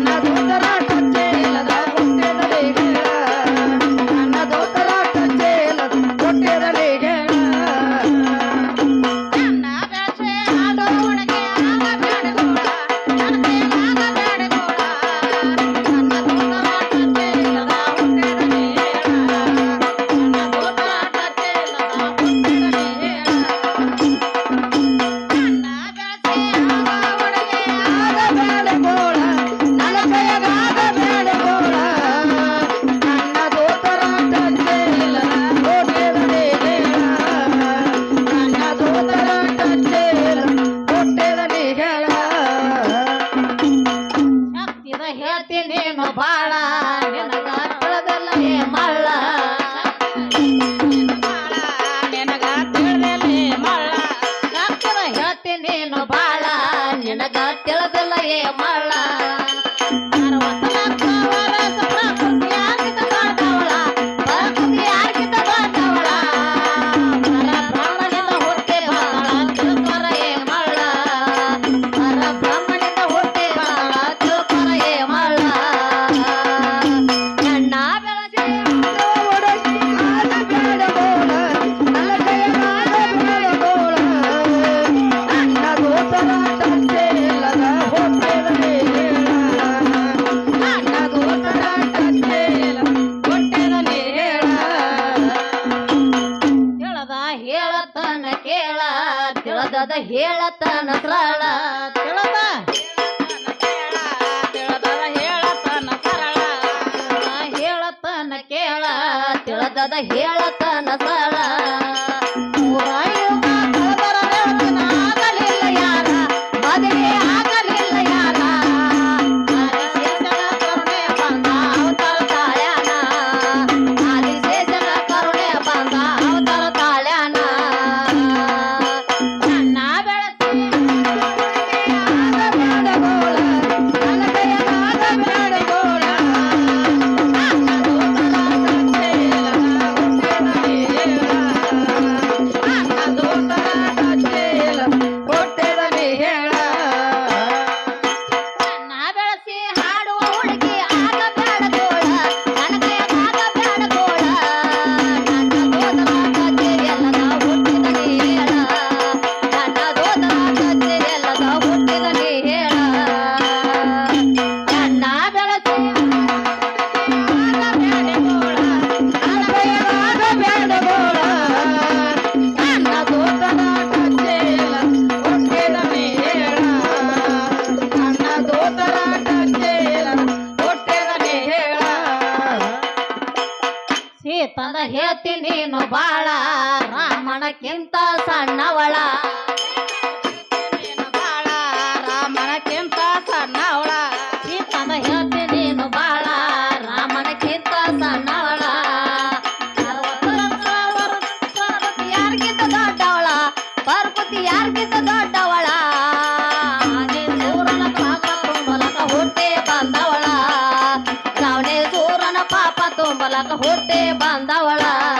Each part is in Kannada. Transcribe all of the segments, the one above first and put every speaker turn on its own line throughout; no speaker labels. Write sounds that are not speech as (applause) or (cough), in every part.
ನಗುತ್ತರಾಟ
ಆದದ ಹೇಳತನ ಸರ ಹೇಳ್ತೀನಿ ನೀನು ಬಾಳ. ರಾಮಣಕ್ಕಿಂತ ಸಣ್ಣವಳ.
होते बंदा वाला।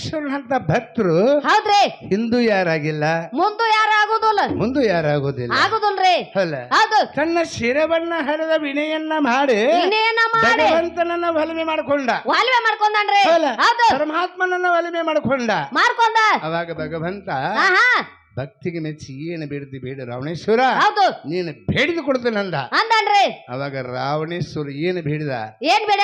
ರಾವಣೇಶ್ವರನಂತ ಭಕ್ತರು
ಹೌದ್ರಿ.
ಹಿಂದೂ ಯಾರಾಗಿಲ್ಲ?
ಮುಂದು ಯಾರು ಮುಂದು
ಮುಂದೆ ಯಾರಾಗೋದಿಲ್ಲ
ಆಗೋದಿಲ್ರಿ.
ಅಲ್ಲ
ಹೌದು.
ತನ್ನ ಶಿರವನ್ನ ಹರಿದ ವಿನಯನ್ನ ಮಾಡಿ
ಇನ್ನೇನ ಮಾಡಿ.
ಭಗವಂತನನ್ನ ಒಲಿಮೆ ಮಾಡ್ಕೊಂಡ.
ವಾಲ್ವೆ ಮಾಡ್ಕೊಂಡ್ರಿ
ಅಲ್ಲ
ಹೌದು.
ಪರಮಾತ್ಮನನ್ನ ಒಲಿಮೆ ಮಾಡ್ಕೊಂಡ.
ಮಾಡ್ಕೊಂಡ.
ಅವಾಗ ಭಗವಂತ
ಆಹಾ.
ಭಕ್ತಿಗೆ ಮೆಚ್ಚಿ ಏನು ಬೇಡ್ತಿ ಬೇಡ ರಾವಣೇಶ್ವರ?
ಹೌದು.
ನೀನು ಕೊಡ್ತೇನೆ ಕೊಡ್ತೇನಂದ
ಅಂದನ್ರಿ
ಅವಾಗ ರಾವಣೇಶ್ವರ ಏನು ಬೇಡಿದ?
ಏನ್ ಬೇಡ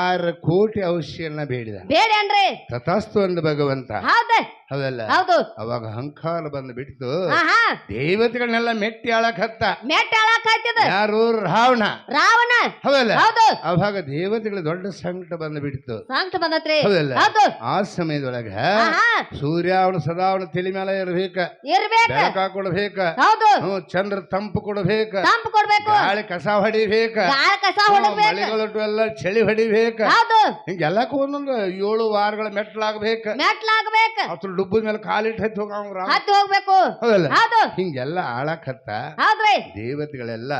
ಆರು ಕೋಟಿ ಔಷಧಿಯನ್ನ ಬೇಡಿದ.
ಬೇಡನ್ರಿ
ತಥಾಸ್ತು ಅಂದ ಭಗವಂತ.
ಹೌದ.
ಹೌದಲ್ಲ?
ಹೌದು.
ಅವಾಗ ಅಹಂಕಾರ ಬಂದು ಬಿಟ್ಟು
ಆಹಾ
ದೇವತೆಗಳನ್ನೆಲ್ಲ ಮೆಟ್ಟಿ ಅಳಕತ್ತ
ಮೆಟ್ಟಿ ಹಾಕಿದ
ಯಾರು? ರಾವಣ.
ರಾವಣ.
ಹೌದಲ್ಲ?
ಹೌದು.
ಅವಾಗ ದೇವತೆಗಳ ದೊಡ್ಡ ಸಂಕಟ ಬಂದು ಬಿಡ್ತು
ಸಾಂಕ್ಟ ಬಂದತ್ರಿ.
ಹೌದಲ್ಲ?
ಹೌದು.
ಆ ಸಮಯದೊಳಗ
ಆಹಾ
ಸೂರ್ಯ ಅವನು ಸದಾ ಅವನ ತಲೆ ಮೇಲೆ ಇರ್ಬೇಕ.
ಇರ್ಬೇಕ.
ಬೆಳಕ ಕೊಡ್ಬೇಕ.
ಹೌದು.
ಹ್ಞೂ ಚಂದ್ರ ತಂಪು ಕೊಡ್ಬೇಕ.
ತಂಪು ಕೊಡಬೇಕು.
ಗಾಳಿ ಕಸ ಹೊಡಿಬೇಕ.
ಗಾಳ ಕಸ
ಹ್ಞೂ,
ಹೊಡಬೇಕು.
ಮಳೆಗಳೊಟ್ಟು ಎಲ್ಲ ಚಳಿ ಹೊಡಿಬೇಕ.
ಹೌದು.
ಹಿಂಗೆಲ್ಲಕ್ಕೂ ಒಂದೊಂದು ಏಳು ವಾರಗಳ ಮೆಟ್ಲಾಗ್ಬೇಕ.
ಮೆಟ್ಲಾಗ್ಬೇಕು.
ಅದ್ರ ಡುಬ್ಬದ ಮೇಲೆ ಕಾಲಿಟ್ಟು ಹತ್ತಿ ಹೋಗ
ಹತ್ತಿ ಹೋಗ್ಬೇಕು.
ಹೌದಲ್ಲ?
ಹೌದು.
ಹಿಂಗೆಲ್ಲ ಆಳಕತ್ತ
ಹೌದ್ರಿ
ದೇವತೆಗಳೆಲ್ಲ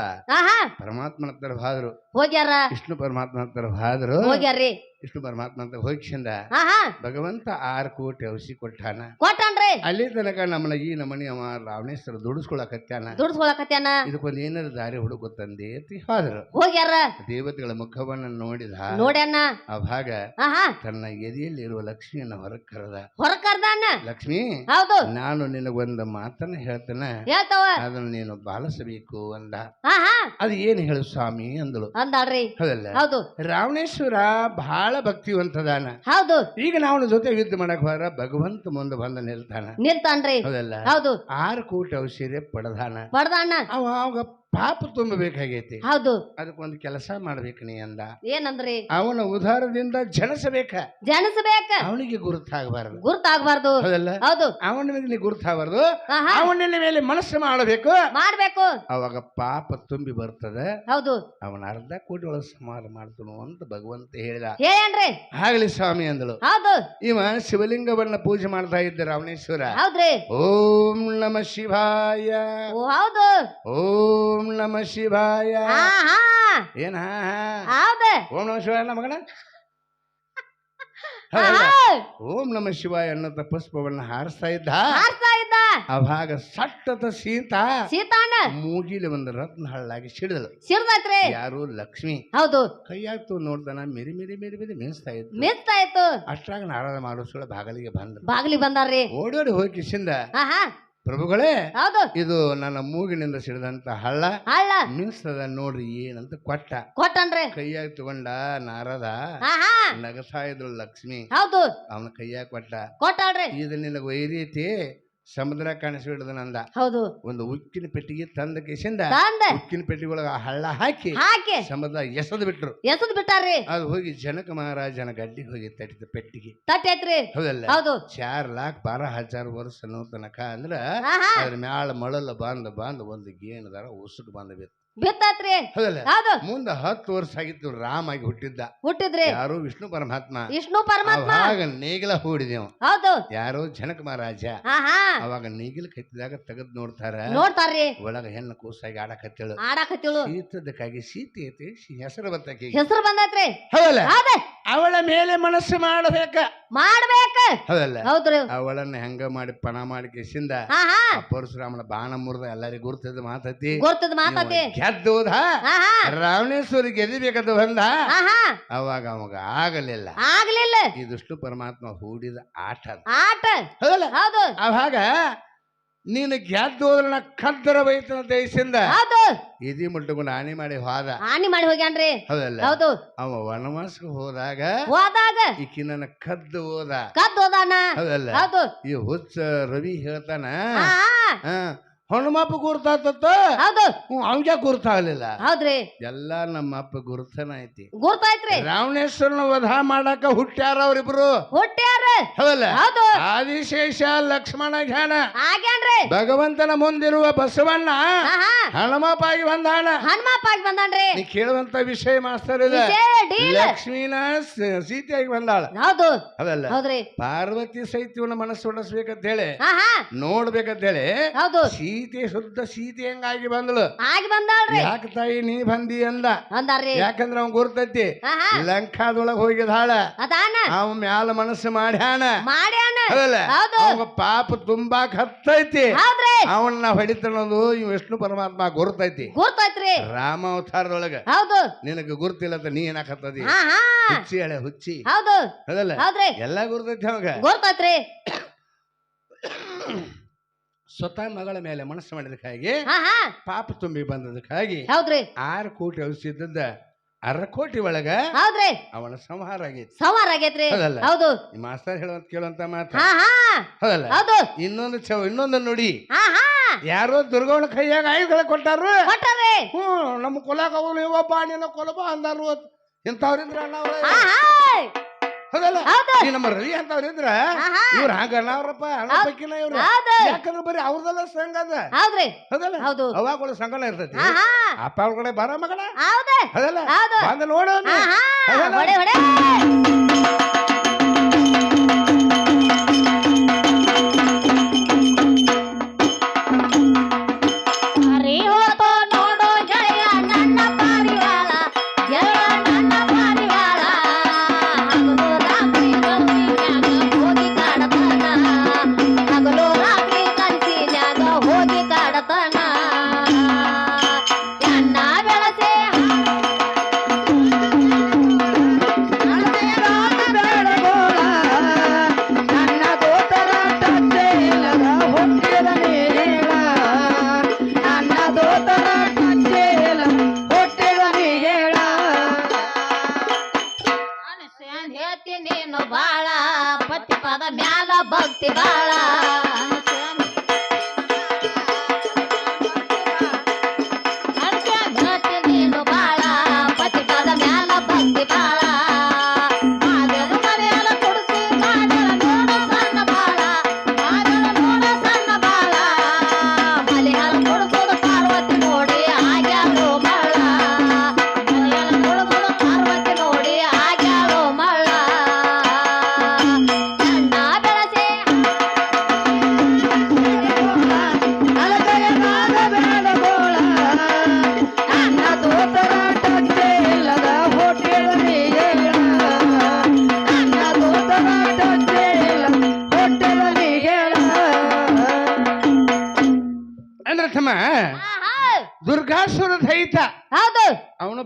ಪರಮಾತ್ಮನ ಹತ್ರ ಹಾದ್ರು.
ಹೋಗ್ಯಾರ?
ವಿಷ್ಣು ಪರಮಾತ್ಮ ಹತ್ರ ಹಾದ್ರು.
ಹೋಗ್ಯಾರ್ರಿ.
ವಿಷ್ಣು ಪರಮಾತ್ಮ ಅಂತ ಹೋಗಿಸಿಂದ
ಆಹಾ.
ಭಗವಂತ ಆರು ಕೋಟಿ ಔಷಧಿ ಕೊಟ್ಟಾನ.
ಕೊಟ್ಟನ್ರಿ.
ಅಲ್ಲಿ ತನಕ ನಮ್ಮನ ಈ ನಮನಿ ಅವ ರಾವಣೇಶ್ವರ ದುಡಿಸ್ಕೊಳಕತ್ಯಾನ.
ದುಡ್ಸ್ಕೊಳಕತ್ಯಾನ.
ಇದಕ್ಕೊಂದು ಏನಾರ ದಾರಿ ಹುಡುಕುತ್ತಂದೆ ಅಂತ ಹೋದ್ರು
ಹೋಗ್ಯಾರ.
ದೇವತೆಗಳ ಮುಖವನ್ನ ನೋಡಿದ
ನೋಡ್ಯಾನ.
ಆ ಭಾಗ
ಆಹಾ.
ತನ್ನ ಎದೆಯಲ್ಲಿರುವ ಲಕ್ಷ್ಮಿಯನ್ನ ಹೊರ ಕರೆದ.
ಹೊರ ಕರ್ದಾನ?
ಲಕ್ಷ್ಮಿ
ಹೌದು.
ನಾನು ನಿನಗೊಂದು ಮಾತನ್ನ ಹೇಳ್ತೇನೆ.
ಹೇಳ್ತಾವ.
ಅದನ್ನ ನೀನು ಬಾಲಿಸಬೇಕು ಅಂದ. ಅದು ಏನು ಹೇಳು ಸ್ವಾಮಿ ಅಂದಳು.
ಅಂದಾಳ್ರಿ.
ಹೌದಲ್ಲ?
ಹೌದು.
ರಾವಣೇಶ್ವರ ಬಹಳ ಭಕ್ತಿವಂತದಾನ.
ಹೌದು.
ಈಗ ನಾವು ಜೊತೆ ಯುದ್ಧ ಮಾಡಕ್ ಹೋದ್ರ ಭಗವಂತ ಮುಂದೆ ಬಂದ ನಿಲ್ತಾನ.
ನಿಲ್ತಾನ್ರಿ.
ಹೌದಲ್ಲ?
ಹೌದು.
ಆರು ಕೋಟಿ ಔಷಧಿ ಪಡೆದಾನ.
ಪಡೆದಣ್ಣ
ಅವ ಅವಾಗ ಪಾಪ ತುಂಬಬೇಕಾಗೈತಿ
ಹೌದು.
ಅದಕ್ಕೊಂದು ಕೆಲಸ ಮಾಡ್ಬೇಕು ನೀ ಅಂದ.
ಏನಂದ್ರಿ?
ಅವನ ಉದಾರದಿಂದ ಜನಸಬೇಕ.
ಜನಸಬೇಕ.
ಅವನಿಗೆ ಗುರುತಾಗಬಾರದು.
ಗುರುತಾಗಬಾರದು.
ಹೌದಲ್ಲ?
ಹೌದು.
ಅವನ ನೀ ಗುರುತಾಗಬಾರದು. ಅವನ ಮೇಲೆ ಮನಸ್ಸು ಮಾಡಬೇಕು.
ಮಾಡಬೇಕು.
ಅವಾಗ ಪಾಪ ತುಂಬಿ ಬರ್ತದೆ.
ಹೌದು.
ಅವನ ಅರ್ಧ ಕೋಟಿ ಒಳಗೆ ಸಮಾಧ ಮಾಡ್ತನು ಅಂತ ಭಗವಂತ ಹೇಳಿದ.
ಏನ್ರಿ
ಆಗಲಿ ಸ್ವಾಮಿ ಅಂದಳು.
ಹೌದು.
ಇವ ಶಿವಲಿಂಗವನ್ನ ಪೂಜೆ ಮಾಡ್ತಾ ಇದ್ದ ರಾವಣೇಶ್ವರ.
ಹೌದ್ರಿ.
ಓಂ ನಮ ಶಿವಾಯ.
ಹೌದು.
ಓಂ ನಮ ಶಿವಾಯ. ಏನ ಓಂ ನಮ ಶಿವಾಯ ಮಗನ?
ಆಹಾ
ಓಂ ನಮ ಶಿವಾಯ ಅನ್ನೋ ಪುಷ್ಪವನ್ನ ಹಾರಿಸ್ತಾ ಇದ್ದ? ಅವಾಗ ಸಟ್ಟದ ಸೀತಾ
ಸೀತಾನ
ಮೂಗಿಲಿ ಒಂದು ರತ್ನ ಹಳ್ಳಾಗಿ ಸಿಡಿದಳು.
ಸಿರ್ದೈತ್ರಿ
ಯಾರು? ಲಕ್ಷ್ಮಿ.
ಹೌದು.
ಕೈಯಾಗ್ತು ನೋಡ್ದನ ಮಿರಿ ಮಿರಿ ಮಿರಿ ಮಿರಿ ಮಿಂಚ್ತಾ ಇತ್ತು.
ಮಿಸ್ತಾ ಇತ್ತು.
ಅಷ್ಟಾಗ ನಾರಾಯಣ ಮಾಡಿಸೋಳ ಬಾಗಲಿಗೆ ಬಂದ್ರು.
ಬಾಗ್ಲಿ ಬಂದಾರ್ರಿ.
ಓಡೋಡಿ ಹೋಗಿ ಕಿಶಿಂದ.
ಆಹಾ.
ಪ್ರಭುಗಳೇ
ಹೌದು.
ಇದು ನನ್ನ ಮೂಗಿನಿಂದ ಸಿಡಿದಂತ ಹಳ್ಳ.
ಹಳ್ಳ.
ಮಿಂಚ್ತದ ನೋಡ್ರಿ ಏನಂತ ಕೊಟ್ಟ.
ಕೊಟ್ಟನ್ರಿ.
ಕೈಯಾಗ ತಗೊಂಡ ನಾರದ
ಆಹಾ.
ನಗತಾ ಲಕ್ಷ್ಮಿ.
ಹೌದು.
ಅವನ ಕೈಯಾಗ ಕೊಟ್ಟ.
ಕೊಟ್ಟಾಳ್ರಿ.
ಇದು ನಿನಗೆ ವೈರೀತಿ. ಸಮುದ್ರ ಕಾಣಿಸ್ಬಿಡ್ದ ನಂದ
ಹೌದು.
ಒಂದು ಉಕ್ಕಿನ ಪೆಟ್ಟಿಗೆ ತಂದ ಕೇಸಿಂದ
ತಂದ.
ಉಕ್ಕಿನ ಪೆಟ್ಟಿಗೆ ಒಳಗ ಹಳ್ಳ ಹಾಕಿ
ಹಾಕಿ.
ಸಮುದ್ರ ಎಸದ್ ಬಿಟ್ರು.
ಎಸದ್ ಬಿಟ್ಟಾರ್ರಿ.
ಅದು ಹೋಗಿ ಜನಕ ಮಹಾರಾಜನ ಗಡ್ಡಿಗೆ ಹೋಗಿ ತಟ್ಟಿದ ಪೆಟ್ಟಿಗೆ.
ತಟ್ಟೈತ್ರಿ.
ಹೌದಲ್ಲ?
ಹೌದು.
ಚಾರ್ ಲಾಕ್ ಬಾರ ಹಜಾರ್ ವರ್ಷ ತನಕ ಅಂದ್ರ ಅದ್ರ ಮ್ಯಾಳ ಮಳಲ ಬಂದ್ ಬಂದ ಒಂದು ಗೇಣದಾರ ಉಸುಕ್ ಬಂದ ಬಿತ್ತು.
ಬಿತ್ತಾತ್ರಿ.
ಹೌದಲ್ಲ?
ಹೌದು
ಮುಂದ ಹತ್ತು ವರ್ಷ ಆಗಿತ್ತು ರಾಮಾಗಿ ಹುಟ್ಟಿದ್ದ.
ಹುಟ್ಟಿದ್ರಿ.
ಯಾರು ವಿಷ್ಣು ಪರಮಾತ್ಮ.
ವಿಷ್ಣು ಪರಮಾತ್ಮ.
ಆಗ ನೇಗಿಲ ಹೂಡಿದೆವು
ಹೌದು.
ಯಾರು ಜನಕ ಮಹಾರಾಜ. ಅವಾಗ ನೇಗಿಲ ಕತ್ತಿದಾಗ ತೆಗೆದ್ ನೋಡ್ತಾರ.
ನೋಡ್ತಾರ್ರಿ.
ಒಳಗ ಹೆಣ್ಣು ಕೂಸಾಗಿ ಆಡಕತ್ತೇಳು.
ಆಡಕತ್ತೇಳು.
ಸೀತದಕ್ಕಾಗಿ ಸೀತೆ ಐತಿ ಹೆಸರು ಬತ್ತಾಕಿ
ಹೆಸರು ಬಂದೈತ್ರಿ.
ಹೌದಲ್ಲ? ಅವಳ ಮೇಲೆ ಮನಸ್ಸು ಮಾಡಬೇಕ.
ಮಾಡ್ಬೇಕ.
ಹೌದಲ್ಲ?
ಹೌದ್ರಿ.
ಅವಳನ್ನ ಹೆಂಗ ಮಾಡಿ ಪಣ ಮಾಡಿ ಕಿಸಿಂದ ಪರಶುರಾಮನ ಬಾಣ ಮುರಿದ ಎಲ್ಲರಿಗೂ ಗುರ್ತದ ಮಾತತಿ.
ಗುರ್ತದ ಮಾತತಿ.
ಗೆದ್ದು ಹೋದ
ಆಹಾ
ರಾವಣೇಶ್ವರಿ ಗೆದಿಬೇಕಂತ ಬಂದ?
ಆಹಾ
ಅವಾಗ ಅವಾಗ ಆಗಲಿಲ್ಲ.
ಆಗಲಿಲ್ಲ.
ಇದಿಷ್ಟು ದುಷ್ಟು ಪರಮಾತ್ಮ ಹೂಡಿದ ಆಟ
ಆಟ.
ಹೌದಲ್ಲ?
ಹೌದು.
ಅವಾಗ ನೀನು ಗೆದ್ದು ನಾ ಕದ್ದರ ಬೈತನ ದೇಶದಿಂದ
ಹೌದು.
ಇದಿ ಹಾನಿ ಮಾಡಿ ಹೋದ.
ಹಾನಿ ಮಾಡಿ ಹೋಗ್ಯಾನ್ರಿ
ಹೌದಲ್ಲ?
ಹೌದು.
ಅವ ವನವಾಸಕ್ಕೆ ಹೋದಾಗ
ಹೋದಾಗ?
ಈಕಿ ನನ್ನ ಕದ್ದು ಹೋದ.
ಕದ್ದು ಹೋದಾನ?
ಹೌದಲ್ಲ?
ಹೌದು.
ಈ ಹುಚ್ಚ ರವಿ ಹೇಳ್ತಾನ ಹಾ ಹನುಮಪ್ಪ ಗುರ್ತಾತತ್ತ?
ಹೌದು.
ಅವನ್ಗೆ ಗುರುತಾಗ್ಲಿಲ್ಲ
ಹೌದ್ರಿ.
ಎಲ್ಲ ನಮ್ಮ ಅಪ್ಪ ಗುರುತನ ಐತಿ.
ಗುರುತಾಯ್ತ್ರಿ.
ರಾವಣೇಶ್ವರನ ವಧ ಮಾಡಾಕ ಹುಟ್ಟ್ಯಾರ ಅವ್ರಿಬ್ರು.
ಹುಟ್ಟ್ಯಾರ.
ಹೌದಲ್ಲ?
ಹೌದು.
ಆದಿಶೇಷ ಲಕ್ಷ್ಮಣ ಜ್ಞಾನ
ಆಗ್ಯಾನ್ರಿ
ಭಗವಂತನ ಮುಂದಿರುವ ಬಸವಣ್ಣ
ಆಹಾ.
ಹನುಮಪ್ಪಾಗಿ ಬಂದಾಣ
ಹನುಮಪ್ಪ ಆಗಿ ಬಂದಾನ್ರಿ.
ನೀ ಕೇಳುವಂತ ವಿಷಯ ಮಾಸ್ತರ್ ಇದೆ. ಲಕ್ಷ್ಮೀನ ಸೀತೆಯಾಗಿ ಬಂದಾಳ.
ಹೌದು. ಹೌದ್ರಿ.
ಪಾರ್ವತಿ ಸಹಿತ ಇವನ ಮನಸ್ಸು ಒಡಿಸ್ಬೇಕಂತ ಹೇಳಿ ನೋಡ್ಬೇಕಂತ ಹೇಳಿ
ಹೌದು
ಸೀತೆ ಶುದ್ಧ ಸೀತೆ ಹೆಂಗಾಗಿ ಬಂದಳು.
ಆಗಿ ಬಂದಾಳ್ರಿ.
ಯಾಕೆ ತಾಯಿ ನೀ ಬಂದಿ ಅಂದ?
ಅಂದಾರ್ರಿ.
ಯಾಕಂದ್ರ ಅವ್ನ್ ಗುರ್ತೈತಿ?
ಆಹಾ.
ಲಂಕಾದೊಳಗ ಹೋಗಿದಾಳ
ಅದಾನ.
ಅವ ಮ್ಯಾಲ ಮನಸ್ಸು ಮಾಡ್ಯಾನ.
ಮಾಡ್ಯಾನ.
ಹೌದಲ್ಲ?
ಹೌದು.
ಅವಾಗ ಪಾಪ ತುಂಬಾ ಕತ್ತೈತಿ
ಹೌದ್ರಿ.
ಅವನ್ನ ಹೊಡಿತಾನದು ಇವ್ ವಿಷ್ಣು ಪರಮಾತ್ಮ ಗುರ್ತೈತಿ.
ಗುರ್ತೈತ್ರಿ.
ರಾಮ ಅವತಾರದೊಳಗ.
ಹೌದು.
ನಿನಗೆ ಗುರ್ತಿಲ್ಲ ಅಂತ ನೀ ಏನಾಕತ್ತದಿ
ಹಾ ಹಾ
ಹುಚ್ಚಿ ಹಳೆ ಹುಚ್ಚಿ.
ಹೌದು.
ಹೌದಲ್ಲ?
ಹೌದ್ರಿ.
ಎಲ್ಲಾ ಗುರ್ತೈತಿ ಅವಾಗ.
ಗುರ್ತೈತ್ರಿ. (coughs)
ಸ್ವತಃ ಮಗಳ ಮೇಲೆ ಮನಸ್ಸು ಮಾಡಿದಕ್ಕಾಗಿ ಪಾಪ ತುಂಬಿ ಬಂದದಕ್ಕಾಗಿ
ಹೌದ್ರಿ.
ಆರು ಕೋಟಿ ಔಷಧಿದ್ದ ಅರ ಕೋಟಿ ಒಳಗ
ಹೌದ್ರಿ.
ಅವನ ಸಂಹಾರ ಆಗೈತಿ.
ಸಂಹಾರ ಆಗೈತ್ರಿ? ಹೌದು.
ಮಾಸ್ತರ್ ಹೇಳುವಂತ ಕೇಳುವಂತ
ಹಾ
ಹೌದಲ್ಲ?
ಹೌದು.
ಇನ್ನೊಂದು ಚವ ಇನ್ನೊಂದು ನೋಡಿ. ಯಾರೋ ದುರ್ಗವನ ಕೈಯಾಗ ಆಯುಧಗಳ ಕೊಟ್ಟಾರು.
ಕೊಟ್ಟಾರೆ.
ಹ್ಞೂ ನಮ್ಮ ಕೊಲಾಗ ಅವನು ಇವಪ್ಪ ನಿನ್ನ ಕೊಲಬ ಅಂದಾರು ಇಂಥವ್ರಿದ್ರ
ಅಣ್ಣ
ಹೌದಲ್ಲ?
ಬಾರ
ಈ ನಮ್ಮ ರವಿ ಇದ್ರ
ಹಾ
ಇವ್ರ ಹಂಗ ಅಣ್ಣವ್ರಪ್ಪ ಅಣ್ಣಬೇಕಿನ ಇವ್ರ.
ಹೌದು.
ಯಾಕಂದ್ರೆ ಬರೀ ಅವ್ರದೆಲ್ಲ ಸಂಘ ಅದ.
ಹೌದ್ರಿ.
ಹೌದಲ್ಲ?
ಹೌದು.
ಅವಾಗಳ ಸಂಘನ ಇರ್ತೈತಿ. ಅಪ್ಪ ಅವ್ರ ಕಡೆ ಬರ ಮಗಳ?
ಹೌದು.
ಹೌದಲ್ಲ?
ಹೌದು.
ಬಂದ ನೋಡು
ನೀನು ಬಾಳ ಪತಿ ಪದ ಮ್ಯಾಲ ಭಕ್ತಿ ಬಾಳ.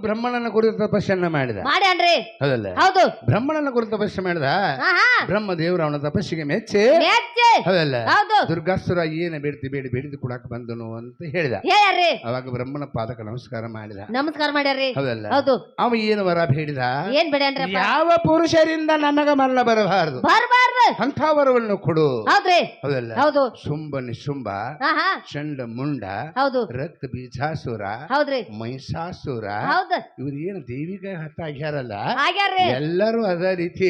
ಅವನು ಬ್ರಹ್ಮನನ್ನ ಕುರಿತು ತಪಸ್ಸನ್ನ ಮಾಡಿದ.
ಮಾಡ್ಯಾನ್ರಿ
ಹೌದಲ್ಲ?
ಹೌದು.
ಬ್ರಹ್ಮನನ್ನ ಕುರಿತು ತಪಸ್ಸು ಮಾಡಿದ?
ಆಹಾ.
ಬ್ರಹ್ಮ ದೇವರು ಅವನ ತಪಸ್ಸಿಗೆ ಮೆಚ್ಚಿ?
ಮೆಚ್ಚಿ.
ಹೌದಲ್ಲ?
ಹೌದು.
ದುರ್ಗಾಸುರ ಏನ ಬೇಡ್ತಿ ಬೇಡಿ ಬೇಡಿದು ಕೊಡಕ್ ಬಂದನು ಅಂತ ಹೇಳಿದ.
ಹೇಳ್ಯಾರ್ರಿ.
ಅವಾಗ ಬ್ರಹ್ಮನ ಪಾದಕ ನಮಸ್ಕಾರ ಮಾಡಿದ.
ನಮಸ್ಕಾರ ಮಾಡ್ಯಾರ್ರಿ.
ಹೌದಲ್ಲ?
ಹೌದು.
ಅವ ಏನು ವರ ಬೇಡಿದ?
ಏನ್ ಬೇಡ
ಯಾವ ಪುರುಷರಿಂದ ನನಗ ಮರಣ ಬರಬಾರದು?
ಬರ್ಬಾರ್ದು.
ಅಂಥ ವರವನ್ನು ಕೊಡು.
ಹೌದ್ರಿ.
ಹೌದಲ್ಲ?
ಹೌದು.
ಶುಂಭ ನಿಶುಂಭ
ಆಹಾ.
ಚಂಡ ಮುಂಡ
ಹೌದು.
ರಕ್ತ ಬೀಜಾಸುರ
ಹೌದ್ರಿ.
ಮಹಿಷಾಸುರ
ಹೌದು.
ಇವ್ರು ಏನು ದೈವಿಕ ಹತ್ತ ಆಗ್ಯಾರಲ್ಲ?
ಆಗ್ಯಾರ್ರಿ.
ಎಲ್ಲರೂ ಅದೇ ರೀತಿ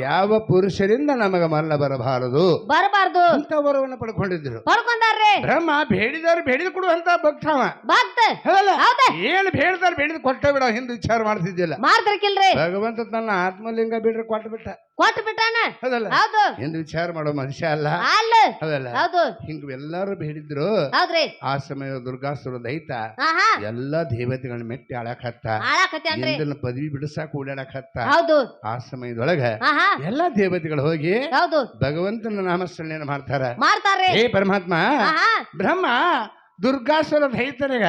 ಯಾವ ಪುರುಷರಿಂದ ನಮಗ ಮರಣ ಬರಬಾರದು?
ಬರಬಾರದು.
ಅಂತ ವರವನ್ನು ಪಡ್ಕೊಂಡಿದ್ರು.
ಪಡ್ಕೊಂಡಾರ್ರಿ.
ಬ್ರಹ್ಮ ಬೇಡಿದವ್ರು ಬೇಡಿದ ಕೊಡುವಂತ ಭಕ್ತವ.
ಭಕ್ತ.
ಏನು ಬೇಡಿದವ್ರು ಬೇಡಿದ ಕೊಟ್ಟ ಬಿಡ ಹಿಂದೆ ವಿಚಾರ ಮಾಡ್ತಿದ್ದಿಲ್ಲ.
ಮಾಡ್ತಿರ್ಕಿಲ್ರಿ.
ಭಗವಂತ ತನ್ನ ಆತ್ಮಲಿಂಗ ಬಿಡ್ರಿ ಕೊಟ್ಟು ಬಿಟ್ಟ.
ಕೊಟ್ಟು ಬಿಟ್ಟಾನ?
ಹೌದಲ್ಲ?
ಹೌದು.
ಹಿಂದೆ ವಿಚಾರ ಮಾಡೋ ಮನುಷ್ಯ ಅಲ್ಲ.
ಅಲ್ಲ.
ಹೌದಲ್ಲ?
ಹೌದು.
ಹಿಂಗ ಎಲ್ಲಾರು ಬೇಡಿದ್ರು. ಆ ಸಮಯ ದುರ್ಗಾಸುರ ದೈತ. ಎಲ್ಲಾ ದೇವತೆಗಳನ್ನ ಮೆಟ್ಟಿ
ಅಂದ್ರೆ?
ಇಂದನ ಪದವಿ ಬಿಡಿಸಾಕ ಓಡಾಡಕತ್ತ
ಹೌದು.
ಆ ಸಮಯದೊಳಗ
ಆಹಾ.
ಎಲ್ಲಾ ದೇವತೆಗಳು ಹೋಗಿ
ಹೌದು.
ಭಗವಂತನ ನಾಮಸ್ಮರಣೆಯನ್ನು ಮಾಡ್ತಾರ.
ಮಾಡ್ತಾರೆ.
ಹೇ ಪರಮಾತ್ಮ
ಆಹಾ.
ಬ್ರಹ್ಮ ದುರ್ಗಾಸುರ ದೈತನಿಗ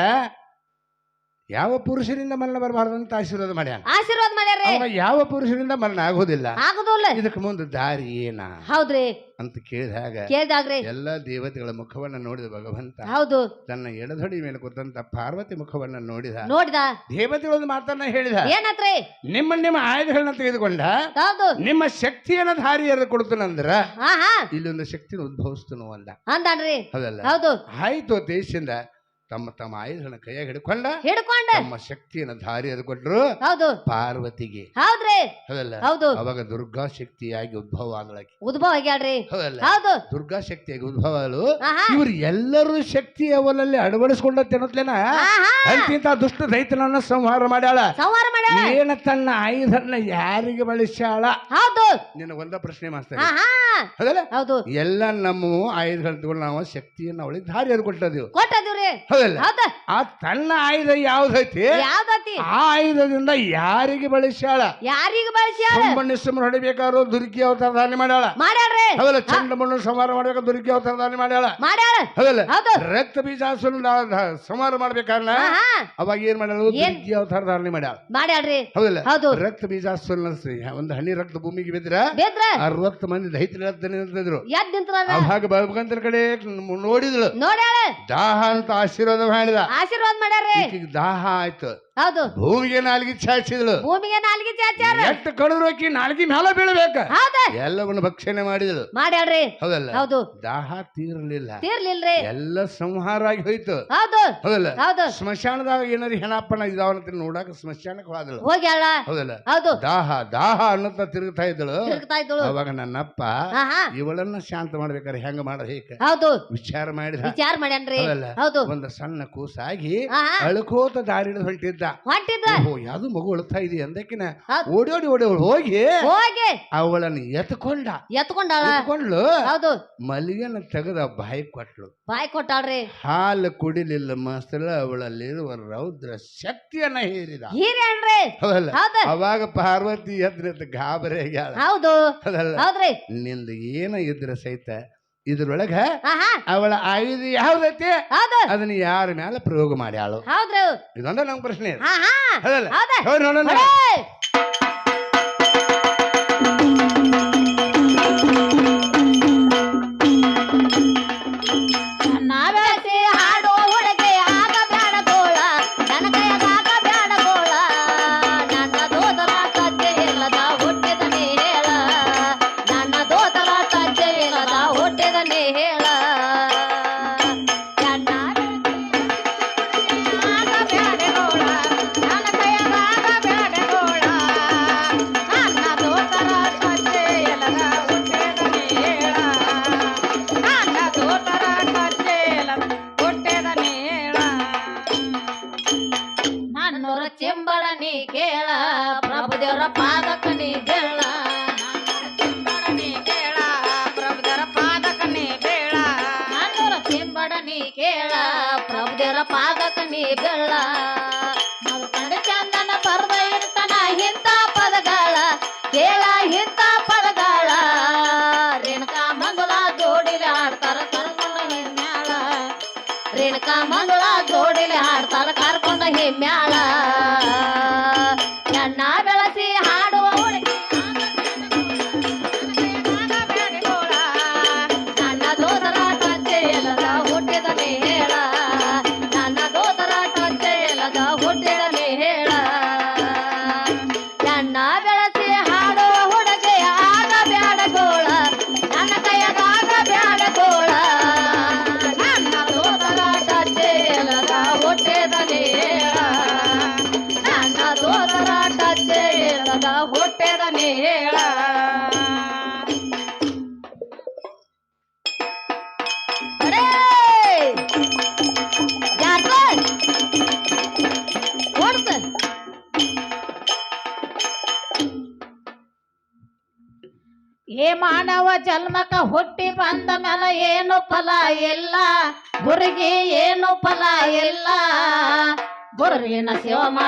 ಯಾವ ಪುರುಷರಿಂದ ಮರಣ ಬರಬಾರ್ದು ಅಂತ ಆಶೀರ್ವಾದ ಮಾಡ್ಯಾನ?
ಆಶೀರ್ವಾದ ಮಾಡ್ಯಾರ
ಅವ ಯಾವ ಪುರುಷರಿಂದ ಮರಣ ಆಗೋದಿಲ್ಲ
ಆಗುದಿಲ್ಲ
ಇದಕ್ಕೆ ಮುಂದೆ ದಾರಿ ಏನ?
ಹೌದ್ರಿ.
ಅಂತ ಕೇಳಿದಾಗ
ಕೇಳಿದಾಗ್ರೆ.
ಎಲ್ಲ ದೇವತೆಗಳ ಮುಖವನ್ನ ನೋಡಿದ ಭಗವಂತ
ಹೌದು.
ತನ್ನ ಎಡದೊಡಿ ಮೇಲೆ ಕೂತಂತ ಪಾರ್ವತಿ ಮುಖವನ್ನ ನೋಡಿದ.
ನೋಡಿದ.
ದೇವತೆಗಳೊಂದು ಮಾತನ್ನ ಹೇಳಿದ.
ಏನತ್ರಿ?
ನಿಮ್ಮ ನಿಮ್ಮ ಆಯುಧಗಳನ್ನ ತೆಗೆದುಕೊಂಡ.
ಹೌದು.
ನಿಮ್ಮ ಶಕ್ತಿಯನ್ನ ಧಾರಿಯರು ಕೊಡ್ತಾನಂದ್ರ
ಆಹಾ.
ಇಲ್ಲೊಂದು ಶಕ್ತಿನ ಉದ್ಭವಿಸ್ತನು ಅಂದ.
ಅಂದಾನ್ರಿ
ಹೌದಲ್ಲ?
ಹೌದು.
ಆಯ್ತು ದೇಶದಿಂದ ತಮ್ಮ ತಮ್ಮ ಆಯುಧಗಳನ್ನ ಕೈಯಾಗ ಹಿಡ್ಕೊಂಡ
ಹಿಡ್ಕೊಂಡ.
ತಮ್ಮ ಶಕ್ತಿಯನ್ನು ಧಾರಿ ಅದು ಕೊಟ್ರು
ಹೌದು.
ಪಾರ್ವತಿಗೆ.
ಹೌದ್ರಿ.
ಹೌದಲ್ಲ?
ಹೌದು.
ಅವಾಗ ದುರ್ಗಾ ಶಕ್ತಿಯಾಗಿ ಉದ್ಭವ ಆಗಳಕ್ಕೆ
ಉದ್ಭವ ಆಗ್ಯಾಡ್ರಿ
ಹೌದಲ್ಲ?
ಹೌದು.
ದುರ್ಗಾ ಶಕ್ತಿಯಾಗಿ ಉದ್ಭವ
ಆಗಲು
ಇವ್ರು ಎಲ್ಲರೂ ಶಕ್ತಿ ಅವಲಲ್ಲಿ ಅಳವಡಿಸ್ಕೊಂಡತ್ತೇನತ್ಲೇನ
ಆಹಾ.
ಅಂತಿಂತ ದುಷ್ಟ ರೈತನನ್ನ ಸಂಹಾರ ಮಾಡ್ಯಾಳ.
ಸಂಹಾರ ಮಾಡ್ಯಾಳ.
ಏನ ತನ್ನ ಆಯುಧನ ಯಾರಿಗೆ ಬಳಸ್ಯಾಳ?
ಹೌದು.
ನಿನ್ನ ಒಂದ ಪ್ರಶ್ನೆ
ಮಾಡ್ತಾರೆ
ಹೌದಲ್ಲ?
ಹೌದು.
ಎಲ್ಲ ನಮ್ಮ ಆಯುಧಗಳನ್ನ ನಾವು ಶಕ್ತಿಯನ್ನು ಅವಳಿಗೆ ಧಾರಿ ಅದು ಕೊಟ್ಟದೀವಿ
ಕೊಟ್ಟದಿವ್ರಿ
ಹೌದಲ್ಲ?
ಹೌದ.
ಆ ತನ್ನ ಆಯುಧ ಯಾವ್ದೈತಿ?
ಯಾವ್ದತಿ?
ಆ ಆಯುಧದಿಂದ ಯಾರಿಗೆ ಬಳಸ್ಯಾಳ?
ಯಾರಿಗೆ ಬಳಸ್ಯಾಳ?
ಸಂಬಂಧಿಸಮರು ಹೊಡಿಬೇಕಾದ್ರು ದುರ್ಗಿ ಅವತಾರ ದಾನಿ ಮಾಡ್ಯಾಳ.
ಮಾಡ್ಯಾಳ್ರಿ.
ಹೌದಲ್ಲ? ಚಂಡ ಮಣ್ಣು ಸಂಹಾರ ಮಾಡ್ಬೇಕು ದುರ್ಗಿ ಅವತಾರ ದಾನಿ ಮಾಡ್ಯಾಳ.
ಮಾಡ್ಯಾಳ.
ಹೌದಲ್ಲ?
ಹೌದು.
ರಕ್ತ ಬೀಜ ಸಂಹಾರ
ಮಾಡ್ಬೇಕಾರ
ಅವಾಗ ಏನ್ ಮಾಡ್ಯಾಳ? ದುರ್ಗಿ ಅವತಾರ ಧಾರಣೆ ಮಾಡ್ಯಾಳ.
ಮಾಡ್ಯಾಳ್ರಿ.
ಹೌದಲ್ಲ?
ಹೌದು.
ರಕ್ತ ಬೀಜ ಒಂದು ಹನಿ ರಕ್ತ ಭೂಮಿಗೆ ಬಿದ್ರ ಅರವತ್ತು ಮಂದಿ ದೈತ್ಯ ನಿಂತಿದ್ರು.
ಹಾಗೆ ಬರ್ಬೇಕಂತ
ಅವಾಗ ಭಗವಂತನ ಕಡೆ ನೋಡಿದಳು.
ನೋಡ್ಯಾಳ.
ದಾಹ ಅಂತ ಆಶೀರ್ವಾದ ಮಾಡಿದ.
ಆಶೀರ್ವಾದ ಮಾಡ್ಯಾರ್ರಿ.
ಈಕಿಗೆ ದಾಹ ಆಯ್ತು.
ಹೌದು.
ಭೂಮಿಗೆ ನಾಲ್ಗಿ ಚಾಚಿದಳು.
ಭೂಮಿಗೆ ನಾಲ್ಗಿ ಚಾಚಾರ
ಎಷ್ಟು ಕಡಿದ್ರು ಆಕಿ ನಾಲ್ಗಿ ಮೇಲೆ ಬೀಳಬೇಕ?
ಹೌದ.
ಎಲ್ಲವನ್ನು ಭಕ್ಷಣೆ ಮಾಡಿದಳು.
ಮಾಡ್ಯಾಡ್ರಿ
ಹೌದಲ್ಲ?
ಹೌದು.
ದಾಹ ತೀರ್ಲಿಲ್ಲ.
ತೀರ್ಲಿಲ್ರಿ.
ಎಲ್ಲ ಸಂಹಾರ ಆಗಿ ಹೋಯ್ತು.
ಹೌದು.
ಹೌದಲ್ಲ?
ಹೌದು.
ಸ್ಮಶಾನದಾಗ ಏನಾರ ಹೆಣಪ್ಪನ ಇದಾವಂತ ನೋಡಾಕ ಸ್ಮಶಾನಕ್ಕೆ ಹೋದಳು
ಹೋಗ್ಯಾಳ.
ಹೌದಲ್ಲ?
ಹೌದು.
ದಾಹ ದಾಹ ಅನ್ನತ್ತ ತಿರುಗ್ತಾ ಇದ್ದಳು.
ತಿರುಗ್ತಾ ಇದ್ದಳು.
ಅವಾಗ ನನ್ನಪ್ಪ ಇವಳನ್ನ ಶಾಂತ ಮಾಡ್ಬೇಕಾರೆ ಹೆಂಗ ಮಾಡ ಹೇಗ
ಹೌದು.
ವಿಚಾರ ಮಾಡಿದ.
ವಿಚಾರ ಮಾಡ್ಯಾನ್ರಿ. ಹೌದು.
ಒಂದು ಸಣ್ಣ ಕೂಸಾಗಿ ಅಳುಕೋತ ದಾರಿ ಹೊಂಟಿದ್ದ. ಯಾವ್ದು ಮಗು ಅಳ್ತಾ ಇದೆ ಅಂದಕಿನ
ಹೌದು.
ಓಡಿ ಓಡಿ ಓಡಿ ಹೋಗಿ
ಹೋಗಿ.
ಅವಳನ್ನು ಎತ್ಕೊಂಡ.
ಎತ್ಕೊಂಡಾಳ.
ಎತ್ಕೊಂಡ್ಲು
ಹೌದು.
ಮಲ್ಲಿಗೆನ ತೆಗೆದ ಬಾಯಿ ಕೊಟ್ಲು
ಬಾಯ್ ಕೊಟ್ಟಾಳ್ರಿ.
ಹಾಲು ಕುಡಿಲಿಲ್ಲ ಮಾಸ್ತಲ್ಲ ಅವಳಲ್ಲಿರುವ ರೌದ್ರ ಶಕ್ತಿಯನ್ನ ಹೇರಿದ.
ಹೀರೇನ್ರಿ
ಹೌದಲ್ಲ?
ಹೌದು.
ಅವಾಗ ಪಾರ್ವತಿ ಎದ್ರ ಗಾಬರಿ ಆಗ್ಯಾಳ.
ಹೌದು.
ಹೌದಲ್ಲ?
ಹೌದ್ರಿ.
ನಿಂದ ಏನ ಇದ್ರ ಸಹಿತ ಇದ್ರೊಳಗ ಅವಳ ಆಯುಧ ಯಾವ್ದೈತಿ? ಅದನ್ನ ಯಾರ ಮೇಲೆ ಪ್ರಯೋಗ ಮಾಡ್ಯಾಳು. ಇದೊಂದ ನಮ್ ಪ್ರಶ್ನೆ ಇದೆ. ನೋಡೋಣ
ಕರ್ಕೊಂಡ ಏ ಮಾನವ ಜನ್ಮಕ ಹುಟ್ಟಿ ಬಂದ ಮೇಲೆ ಏನು ಫಲ ಎಲ್ಲ ಗುರುಗಿ ಏನು ಫಲ ಇಲ್ಲ? ಗುರುವಿನ ಸೇವ